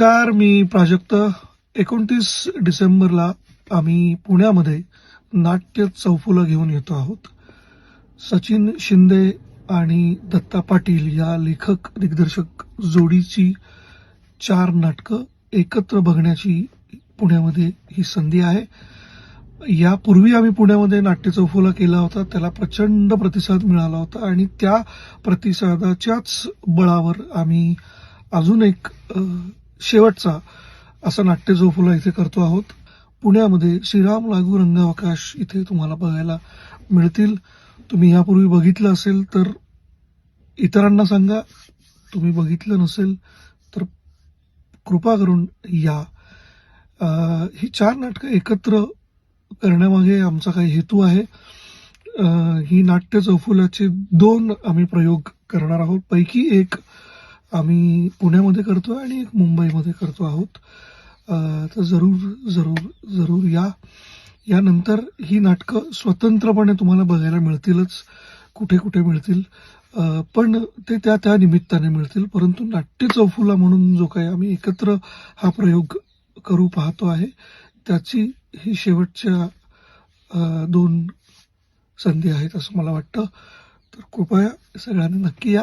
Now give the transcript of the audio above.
नमस्कार मी प्राजक्त एकोणतीस डिसेंबरला आम्ही पुण्यामध्ये नाट्य चौफुला घेऊन येतो आहोत. सचिन शिंदे आणि दत्ता पाटील या लेखक दिग्दर्शक जोडीची चार नाटकं एकत्र बघण्याची पुण्यामध्ये ही संधी आहे. यापूर्वी आम्ही पुण्यामध्ये नाट्य चौफुला केला होता त्याला प्रचंड प्रतिसाद मिळाला होता आणि त्या प्रतिसादाच्याच बळावर आम्ही अजून एक शेवटचा असा नाट्य चौफुला इथे करतो आहोत. पुण्यामध्ये श्रीराम लागू रंगावकाश इथे तुम्हाला बघायला मिळतील. तुम्ही यापूर्वी बघितलं असेल तर इतरांना सांगा. तुम्ही बघितलं नसेल तर कृपा करून या. ही चार नाटकं एकत्र करण्यामागे आमचा काही हेतू आहे. ही नाट्य चौफुलाचे दोन आम्ही प्रयोग करणार आहोत. पैकी एक आम्ही पुण्यामध्ये करतो आणि एक मुंबईमध्ये करतो आहोत. तर जरूर जरूर जरूर या. यानंतर ही नाटकं स्वतंत्रपणे तुम्हाला बघायला मिळतीलच. कुठे कुठे मिळतील? पण ते त्या त्या निमित्ताने मिळतील. परंतु नाट्य चौफुला म्हणून जो काही आम्ही एकत्र हा प्रयोग करू पाहतो आहे त्याची ही शेवटच्या दोन संधी आहेत असं मला वाटतं. तर कृपया सगळ्यांनी नक्की या.